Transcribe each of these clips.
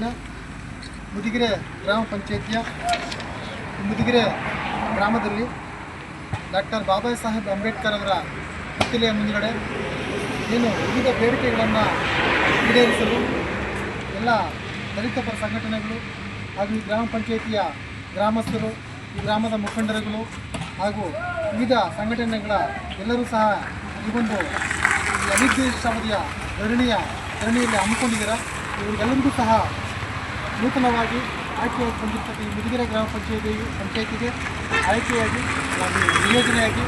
ತಾಲೂಕಿನ ಮುದಿಗೆರೆ ಗ್ರಾಮ ಪಂಚಾಯಿತಿಯ ಮುದಿಗೆರೆ ಗ್ರಾಮದಲ್ಲಿ ಡಾಕ್ಟರ್ ಬಾಬಾ ಸಾಹೇಬ್ ಅಂಬೇಡ್ಕರ್ ಅವರ ಪುತ್ಥಳಿಯ ಮುಂದುಗಡೆ ಏನು ವಿವಿಧ ಬೇಡಿಕೆಗಳನ್ನು ಈಡೇರಿಸಲು ಎಲ್ಲ ದಲಿತ ಪರ ಸಂಘಟನೆಗಳು ಹಾಗೂ ಈ ಗ್ರಾಮ ಪಂಚಾಯಿತಿಯ ಗ್ರಾಮಸ್ಥರು, ಈ ಗ್ರಾಮದ ಮುಖಂಡರುಗಳು ಹಾಗೂ ವಿವಿಧ ಸಂಘಟನೆಗಳ ಎಲ್ಲರೂ ಸಹ ಈ ಒಂದು ಅನಿರ್ದಿಷ್ಟಾವಧಿಯ ಧರಣಿಯ ಧರಣಿಯಲ್ಲಿ ಹಮ್ಮಿಕೊಂಡಿದ್ದೀರಾ? ಇವರಿಗೆಲ್ಲರಿಗೂ ಸಹ ನೂತನವಾಗಿ ಆಯ್ಕೆಯಾಗಿ ಬಂದಿರ್ತಕ್ಕಂಥ ಈ ಮುದಿಗೆರೆ ಗ್ರಾಮ ಪಂಚಾಯತಿ ಪಂಚಾಯತಿಗೆ ಆಯ್ಕೆಯಾಗಿ ನಿಯೋಜನೆಯಾಗಿ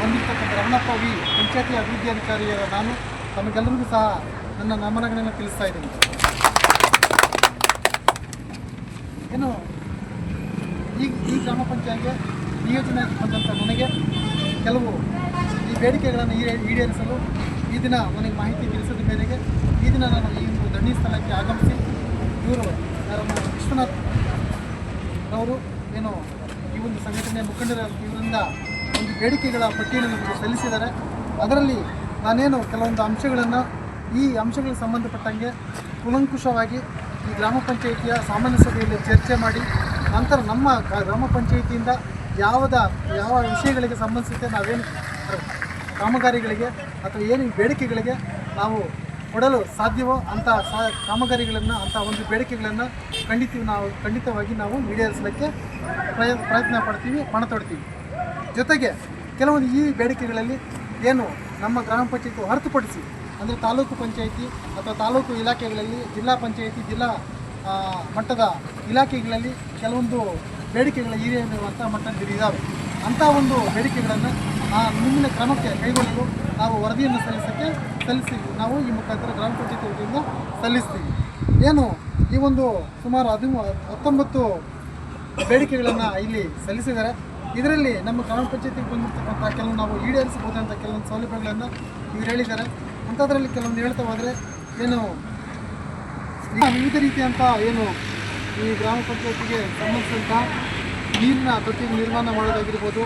ಹೊಂದಿರ್ತಕ್ಕಂಥ ರಮಣಪ್ಪ ವಿ ಪಂಚಾಯತಿ ಅಭಿವೃದ್ಧಿ ಅಧಿಕಾರಿಯಾದ ನಾನು ತಮಗೆಲ್ಲರಿಗೂ ಸಹ ನನ್ನ ನಮನಗಳನ್ನು ತಿಳಿಸ್ತಾ ಇದ್ದೀನಿ. ಏನು, ಈ ಈ ಗ್ರಾಮ ಪಂಚಾಯತ್ಗೆ ನಿಯೋಜನೆ ಬಂದಂಥ ನನಗೆ ಕೆಲವು ಈ ಬೇಡಿಕೆಗಳನ್ನು ಈಡೇ- ಈಡೇರಿಸಲು ಈ ದಿನ ನನಗೆ ಮಾಹಿತಿ ತಿಳಿಸಿದ ಮೇರೆಗೆ ಈ ದಿನ ನಾನು ಈ ಒಂದು ದಂಡಿ ಸ್ಥಳಕ್ಕೆ ಆಗಮಿಸಿ ಇವರು ವಿಶ್ವನಾಥ್ ಅವರು ಏನು ಈ ಒಂದು ಸಂಘಟನೆಯ ಮುಖಂಡರ ಇವರಿಂದ ಒಂದು ಬೇಡಿಕೆಗಳ ಪಟ್ಟಿಯನ್ನು ಸಲ್ಲಿಸಿದ್ದಾರೆ. ಅದರಲ್ಲಿ ನಾನೇನು ಕೆಲವೊಂದು ಅಂಶಗಳನ್ನು ಈ ಅಂಶಗಳಿಗೆ ಸಂಬಂಧಪಟ್ಟಂಗೆ ಕುಲಂಕುಷವಾಗಿ ಈ ಗ್ರಾಮ ಪಂಚಾಯಿತಿಯ ಸಾಮಾನ್ಯ ಸಭೆಯಲ್ಲಿ ಚರ್ಚೆ ಮಾಡಿ, ನಂತರ ನಮ್ಮ ಗ್ರಾಮ ಪಂಚಾಯಿತಿಯಿಂದ ಯಾವದ, ಯಾವ ವಿಷಯಗಳಿಗೆ ಸಂಬಂಧಿಸಿದಂತೆ ನಾವೇನು ಕಾಮಗಾರಿಗಳಿಗೆ ಅಥವಾ ಏನು ಬೇಡಿಕೆಗಳಿಗೆ ನಾವು ಕೊಡಲು ಸಾಧ್ಯವೋ ಅಂಥ ಸಾ ಕಾಮಗಾರಿಗಳನ್ನು ಅಂಥ ಒಂದು ಬೇಡಿಕೆಗಳನ್ನು ಖಂಡಿತ ನಾವು ಖಂಡಿತವಾಗಿ ನಾವು ಈಡೇರಿಸಲಿಕ್ಕೆ ಪ್ರಯ, ಪ್ರಯತ್ನ ಪಡ್ತೀವಿ ಪಣ ತೊಡ್ತೀವಿ. ಜೊತೆಗೆ ಕೆಲವೊಂದು ಈ ಬೇಡಿಕೆಗಳಲ್ಲಿ ಏನು ನಮ್ಮ ಗ್ರಾಮ ಪಂಚಾಯತಿ ಹೊರತುಪಡಿಸಿ ಅಂದರೆ ತಾಲೂಕು ಪಂಚಾಯಿತಿ ಅಥವಾ ತಾಲೂಕು ಇಲಾಖೆಗಳಲ್ಲಿ ಜಿಲ್ಲಾ ಪಂಚಾಯಿತಿ, ಜಿಲ್ಲಾ ಮಟ್ಟದ ಇಲಾಖೆಗಳಲ್ಲಿ ಕೆಲವೊಂದು ಬೇಡಿಕೆಗಳ ಈಡೇರಿರುವಂಥ ಮಟ್ಟದಲ್ಲಿ ಇದ್ದಾವೆ ಅಂಥ ಒಂದು ಬೇಡಿಕೆಗಳನ್ನು ಆ ಮುಂದಿನ ಕ್ರಮಕ್ಕೆ ಕೈಗೊಳ್ಳಲು ನಾವು ವರದಿಯನ್ನು ಸಲ್ಲಿಸೋಕ್ಕೆ ಸಲ್ಲಿಸ್ತೀವಿ ನಾವು ಈ ಮುಖಾಂತರ ಗ್ರಾಮ ಪಂಚಾಯತಿ ವತಿಯಿಂದ ಸಲ್ಲಿಸ್ತೀವಿ. ಏನು ಈ ಒಂದು ಸುಮಾರು ಹದಿಮೂ ಹತ್ತೊಂಬತ್ತು ಬೇಡಿಕೆಗಳನ್ನು ಇಲ್ಲಿ ಸಲ್ಲಿಸಿದ್ದಾರೆ. ಇದರಲ್ಲಿ ನಮ್ಮ ಗ್ರಾಮ ಪಂಚಾಯತಿಗೆ ಬಂದಿರತಕ್ಕಂಥ ಕೆಲವು ನಾವು ಈಡೇರಿಸಬಹುದಂಥ ಕೆಲವೊಂದು ಸೌಲಭ್ಯಗಳನ್ನು ಇವ್ರು ಹೇಳಿದ್ದಾರೆ. ಅಂಥದ್ರಲ್ಲಿ ಕೆಲವೊಂದು ಹೇಳ್ತಾ ಹೋದರೆ ಏನು ವಿವಿಧ ರೀತಿಯಂಥ ಏನು ಈ ಗ್ರಾಮ ಪಂಚಾಯತಿಗೆ ಸಂಬಂಧಿಸಿದಂಥ ನೀರಿನ ಅಗತ್ಯ ನಿರ್ಮಾಣ ಮಾಡೋದಾಗಿರ್ಬೋದು,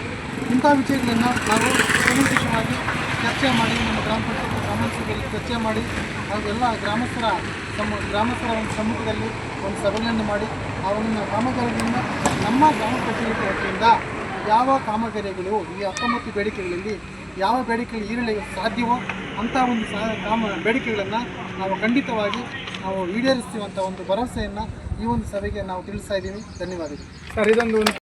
ಇಂಥ ವಿಷಯಗಳನ್ನು ನಾವು ಕೂಲಂಕಷವಾಗಿ ಚರ್ಚೆ ಮಾಡಿ, ನಮ್ಮ ಗ್ರಾಮ ಪಂಚಾಯತ್ ಗ್ರಾಮಸ್ಥರಲ್ಲಿ ಚರ್ಚೆ ಮಾಡಿ, ಹಾಗೂ ಎಲ್ಲ ಗ್ರಾಮಸ್ಥರ ಸಮ, ಗ್ರಾಮಸ್ಥರ ಒಂದು ಸಮ್ಮುಖದಲ್ಲಿ ಒಂದು ಸಭೆಗಳನ್ನು ಮಾಡಿ ಆ ಒಂದು ಕಾಮಗಾರಿಗಳನ್ನು ನಮ್ಮ ಗ್ರಾಮ ಪಂಚಾಯತಿ ವತಿಯಿಂದ ಯಾವ ಕಾಮಗಾರಿಗಳು, ಈ ಹತ್ತೊಂಬತ್ತು ಬೇಡಿಕೆಗಳಲ್ಲಿ ಯಾವ ಬೇಡಿಕೆಗಳು ಈರಲು ಸಾಧ್ಯವೋ ಅಂಥ ಒಂದು ಸಹ ಕಾಮ, ಬೇಡಿಕೆಗಳನ್ನು ನಾವು ಖಂಡಿತವಾಗಿ ನಾವು ಈಡೇರಿಸ್ತೀವಂಥ ಒಂದು ಭರವಸೆಯನ್ನು ಈ ಒಂದು ಸಭೆಗೆ ನಾವು ತಿಳಿಸ್ತಾ ಇದ್ದೀವಿ. ಧನ್ಯವಾದಗಳು. ಸರ್, ಇದೊಂದು